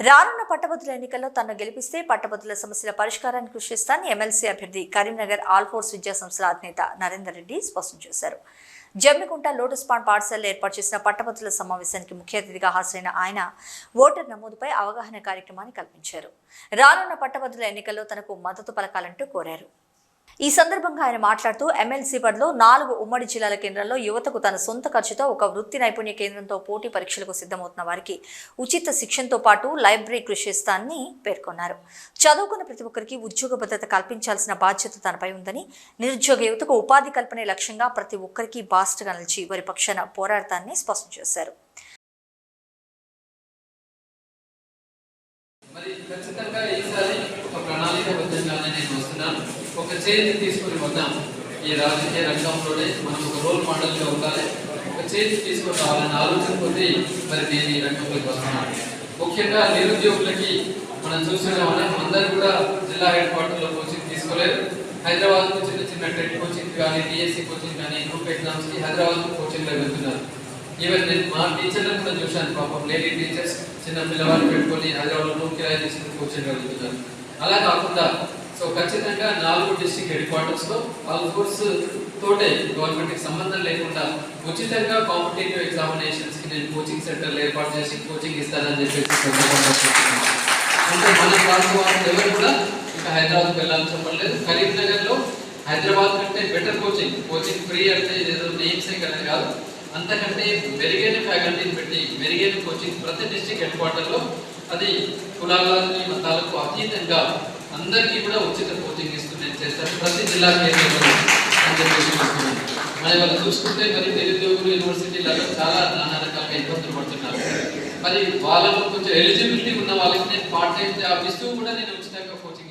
రానున్న పట్టభద్రుల ఎన్నికల్లో తనను గెలిపిస్తే పట్టభద్రుల సమస్యల పరిష్కారానికి కృషి చేస్తానని ఎమ్మెల్సీ అభ్యర్థి కరీంనగర్ ఆల్ఫోర్స్ విద్యా సంస్థల అధినేత నరేందర్ రెడ్డి స్పష్టం చేశారు. జమ్మికుంట లోటస్ పాండ్ పాఠశాలలో ఏర్పాటు చేసిన పట్టభద్రుల సమావేశానికి ముఖ్య అతిథిగా హాజరైన ఆయన ఓటర్ నమోదుపై అవగాహన కార్యక్రమాన్ని కల్పించారు. రానున్న పట్టభద్రుల ఎన్నికల్లో తనకు మద్దతు పలకాలంటూ కోరారు. ఈ సందర్భంగా ఆయన మాట్లాడుతూ ఎమ్మెల్సీ పరిధిలో నాలుగు ఉమ్మడి జిల్లాల కేంద్రంలో యువతకు తన సొంత ఖర్చుతో ఒక వృత్తి నైపుణ్య కేంద్రంతో పోటీ పరీక్షలకు సిద్ధమవుతున్న వారికి ఉచిత శిక్షణతో పాటు లైబ్రరీ కృషి ఇస్తానని పేర్కొన్నారు. చదువుకున్న ప్రతి ఒక్కరికి ఉద్యోగ భద్రత కల్పించాల్సిన బాధ్యత తనపై ఉందని నిరుద్యోగ యువతకు ఉపాధి కల్పనే లక్ష్యంగా ప్రతి ఒక్కరికి బాస్ట్గా నిలిచి వారి పక్షాన పోరాడతానని స్పష్టం చేశారు. మరి ఖచ్చితంగా ఈసారి ఒక ప్రణాళికబద్ధంగానే నేను వస్తున్నాను ఒక చేంజ్ తీసుకొని వద్దాం. ఈ రాజకీయ రంగంలోనే మనం ఒక రోల్ మోడల్గా ఉండాలి. ఒక చేంజ్ తీసుకొని రావాలని ఆలోచన కొద్దీ మరి నేను ఈ రంగంలోకి వస్తున్నాను. ముఖ్యంగా నిరుద్యోగులకి మనం చూస్తున్నాం అందరూ కూడా జిల్లా హెడ్ క్వార్టర్లో కోచింగ్ తీసుకోలేదు హైదరాబాద్ చిన్న చిన్న టెట్ కోచింగ్ కానీ డిఎస్సి కోచింగ్ కానీ గ్రూప్ ఎగ్జామ్స్కి హైదరాబాద్ కోచింగ్ వెళ్తున్నారు. ఈవెన్ నేను మా టీచర్లను కూడా చూశాను. పాపం లేడీ టీచర్స్ చిన్న పిల్లవాళ్ళు పెట్టుకొని హైదరాబాద్లో కిరాయి తీసుకుని కోచింగ్ వెళ్తున్నారు. అలా కాకుండా సో ఖచ్చితంగా నాలుగు డిస్టిక్ హెడ్ క్వార్టర్స్లో వాళ్ళ కోర్స్ తోటే గవర్నమెంట్కి సంబంధం లేకుండా ఉచితంగా కాంపిటేటివ్ ఎగ్జామినేషన్స్కి నేను కోచింగ్ సెంటర్లు ఏర్పాటు చేసి కోచింగ్ ఇస్తానని చెప్పేసి అంటే మన రాష్ట్ర వాళ్ళు ఎవరు కూడా ఇంకా హైదరాబాద్ వెళ్ళాలని చెప్పలేదు కరీంనగర్లో హైదరాబాద్ కంటే బెటర్ కోచింగ్ కోచింగ్ ఫ్రీ అంటే ఏదో నేమ్స్ కదా కాదు. అంతకంటే మెరుగైన ఫ్యాకల్టీని పెట్టి మెరుగైన కోచింగ్ ప్రతి డిస్టిక్ హెడ్ క్వార్టర్లో అది కులాలకి మతాలకు అతీతంగా అందరికీ కూడా ఉచిత కోచింగ్ ఇస్తుంది చేస్తారు ప్రతి జిల్లా కేంద్రంలో అని చెప్పేసి మరి వాళ్ళు చూసుకుంటే మరి నిరుద్యోగులు యూనివర్సిటీలలో చాలా నానా రకాలుగా ఇబ్బందులు పడుతున్నారు. మరి వాళ్ళకు కొంచెం ఎలిజిబిలిటీ ఉన్న వాళ్ళకి నేను పార్ట్ టైం జాబ్ ఇస్తూ కూడా నేను ఉచితంగా కోచింగ్